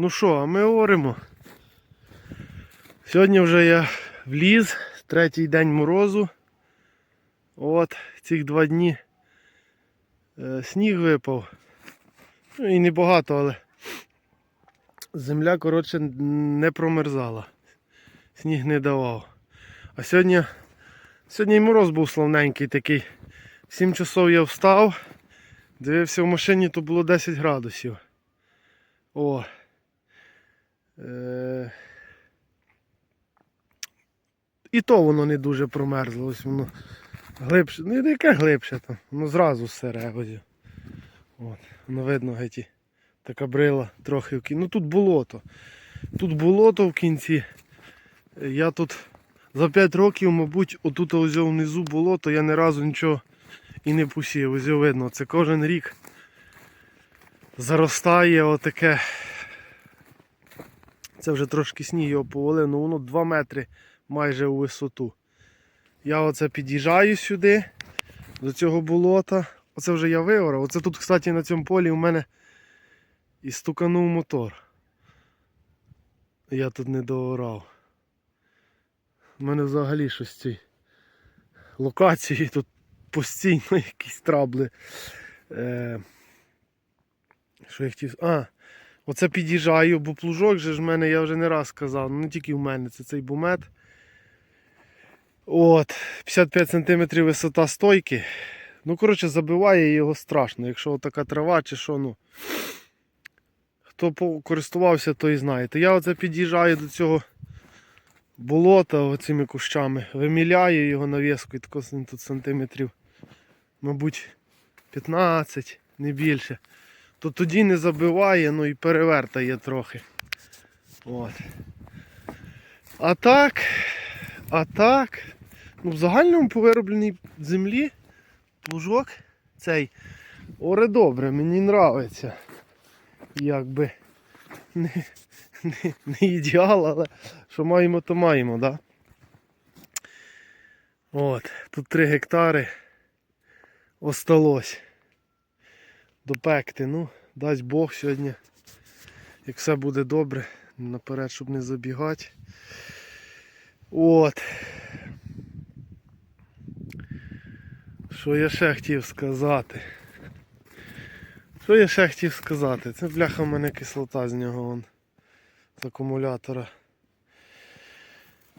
Ну що, а ми говоримо. Сьогодні вже я вліз, третій день морозу. От, цих два дні е, сніг випав. Ну і небагато, але земля, коротше, не промерзала. Сніг не давав. А сьогодні, сьогодні і мороз був славненький такий. В 7 часов я встав, дивився в машині, то було 10 градусів. О. Е... І то воно не дуже промерзло. Ось воно глибше. Ну яке глибше там. Воно зразу сире. ось. От. Воно видно геть. Така брила трохи в кінці. Ну тут болото. Тут болото в кінці. Я тут за 5 років, мабуть, отут ось внизу болото, я ні разу нічого і не посів. Ось видно, це кожен рік заростає отаке. Це вже трошки сніг його повалив, ну воно 2 метри майже у висоту. Я оце під'їжджаю сюди, до цього болота. Оце вже я виорав. Оце тут, кстати, на цьому полі у мене і стуканув мотор. Я тут не доорав. У мене взагалі щось в цій локації тут постійно якісь трабли. Е, що я хотів. А, оце під'їжджаю, бо плужок же ж в мене, я вже не раз сказав, ну не тільки в мене, це цей бумет. От, 55 см висота стойки. Ну, коротше, забиває його страшно. Якщо така трава чи що, ну. Хто користувався, той знає. То я оце під'їжджаю до цього болота оцими кущами, виміляю його навіску, тако він тут сантиметрів, мабуть, 15, не більше. То тоді не забиває, ну і перевертає трохи. От. А так, а так, ну в загальному по виробленій землі плужок цей оре добре, мені нравиться. Якби не, не, не ідеал, але що маємо, то маємо, да? От, тут 3 гектари осталось допекти. Ну, дасть Бог сьогодні, як все буде добре, наперед, щоб не забігати. От. Що я ще хотів сказати? Що я ще хотів сказати? Це бляха в мене кислота з нього вон, з акумулятора.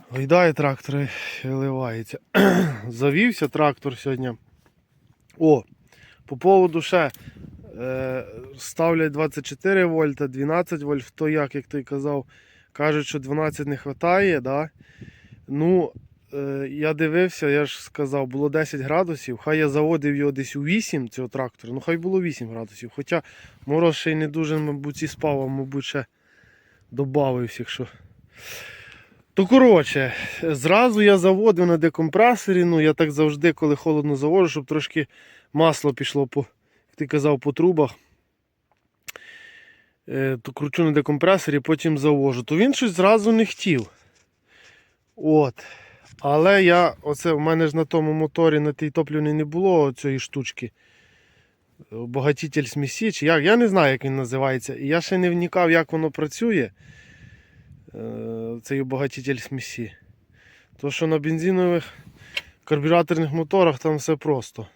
Гойдає трактор і виливається. Завівся трактор сьогодні. О, по поводу ще ставлять 24 вольта, 12 вольт, хто як, як той казав, кажуть, що 12 не вистачає. Да? Ну, е, я дивився, я ж сказав, було 10 градусів, хай я заводив його десь у 8 цього трактора, ну хай було 8 градусів. Хоча мороз ще й не дуже, мабуть, і спав, а мабуть, ще додавився, якщо. То коротше, зразу я заводив на декомпресорі, ну я так завжди, коли холодно заводжу, щоб трошки масло пішло по, ти казав, по трубах. Е, то кручу на декомпресорі, потім завожу. То він щось зразу не хотів. От. Але я, оце в мене ж на тому моторі на тій топлівній не було цієї штучки. Обогатитель смісі, чи як, я не знаю, як він називається. І я ще не вникав, як воно працює. е, Цей обогатитель смісі. То що на бензинових карбюраторних моторах там все просто.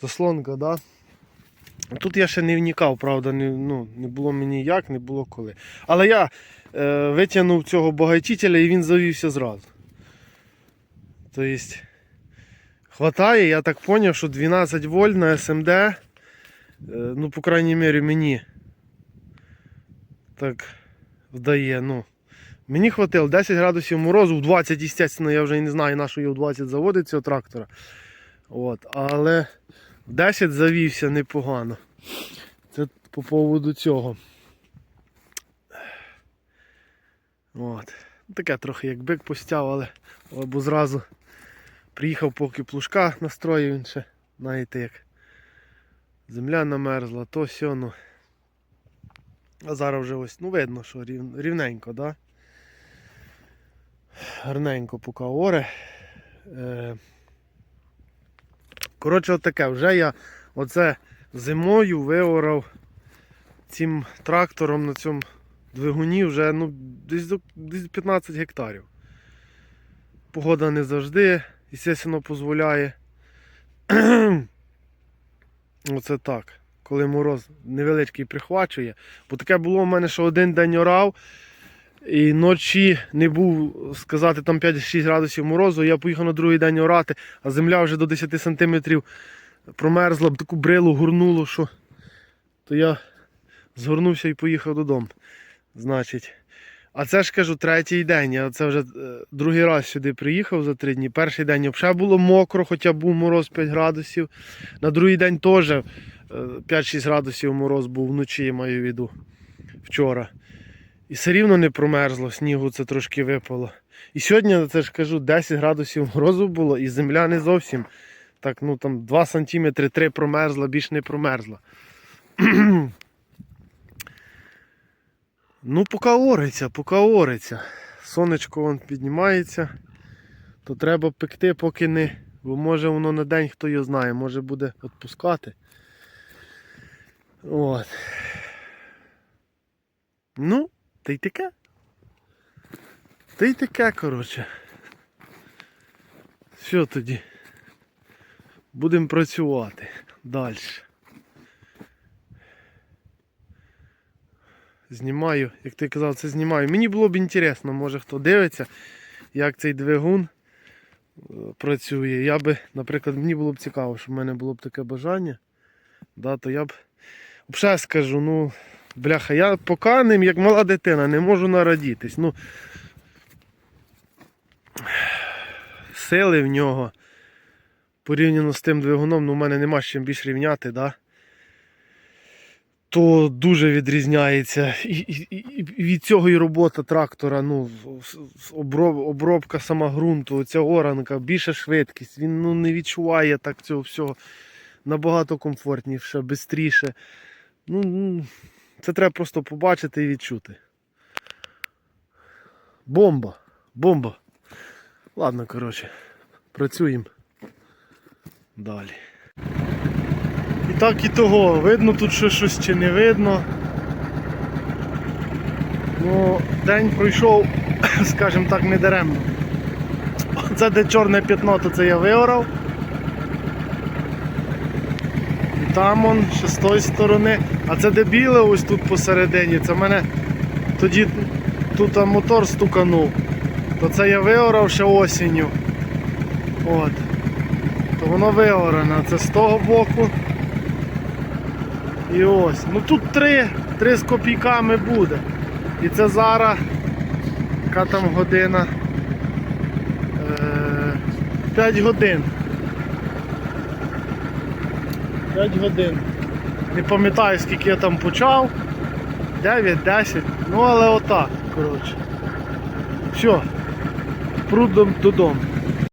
Заслонка, да? Тут я ще не вникав, правда, не, ну, не було мені як, не було коли. Але я е, витягнув цього багатителя і він завівся зразу. Тобто, хватає, я так зрозумів, що 12 вольт на SMD, е, ну, по крайній мірі, мені так вдає. ну. Мені хватило 10 градусів морозу, в 20, звісно, я вже не знаю, на що його в 20 заводить цього трактора. От, але 10 завівся непогано. Це по поводу цього. От. Таке трохи як бик постяв, але бо зразу приїхав, поки плужка настроїв він ще, знаєте як. Земля намерзла, то сьо, ну. А зараз вже ось, ну видно, що рів, рівненько, да? Гарненько поки оре. Е, Коротше, отаке, вже я оце зимою виорав цим трактором на цьому двигунів вже ну, десь, десь 15 гектарів. Погода не завжди, звісно, дозволяє. Оце так. Коли мороз невеличкий прихвачує. Бо таке було в мене, що один день орав, і ночі не був сказати там 5-6 градусів морозу. Я поїхав на другий день орати, а земля вже до 10 сантиметрів промерзла, таку брилу гурнуло, що то я згорнувся і поїхав додому. Значить. А це ж кажу, третій день. Я це вже е, другий раз сюди приїхав за три дні. Перший день взагалі було мокро, хоча був мороз 5 градусів. На другий день теж е, 5-6 градусів мороз був вночі, я маю в виду, вчора. І все рівно не промерзло, снігу це трошки випало. І сьогодні, це ж кажу, 10 градусів морозу було, і земля не зовсім. Так, ну там 2 сантиметри, 3 промерзла, більш не промерзла. ну, поки ориться, поки ориться. Сонечко вон піднімається, то треба пекти, поки не. Бо може воно на день, хто його знає, може буде відпускати. От. Ну, та й таке. Та й таке, коротше. Що тоді? Будемо працювати далі. Знімаю, як ти казав, це знімаю. Мені було б інтересно, може хто дивиться, як цей двигун е, працює. Я би, наприклад, мені було б цікаво, щоб в мене було б таке бажання. Да, то я б взагалі скажу, ну, бляха, я поки ним, як мала дитина, не можу нарадітись. Ну, сили в нього порівняно з тим двигуном, ну, в мене нема з чим більш рівняти, да? то дуже відрізняється. І, і, і від цього і робота трактора, ну, обробка сама ґрунту, ця оранка, більша швидкість, він ну, не відчуває так цього всього. Набагато комфортніше, швидше. Ну, це треба просто побачити і відчути. Бомба! Бомба! Ладно, коротше, працюємо далі. І так і того, видно тут що щось чи не видно. Ну, день пройшов, скажімо так, не даремно. Це де чорне п'ятно, то це я виорав. І там он, ще з тої сторони. А це де біле ось тут посередині. Це мене тоді тут мотор стуканув. То це я виорав ще осінню. От. То воно виоране. Це з того боку. І ось. Ну тут три, три з копійками буде. І це зараз, яка там година? Е, 5 годин. 5 годин. Не пам'ятаю скільки я там почав. 9-10. Ну але отак, коротше. Все. прудом додому.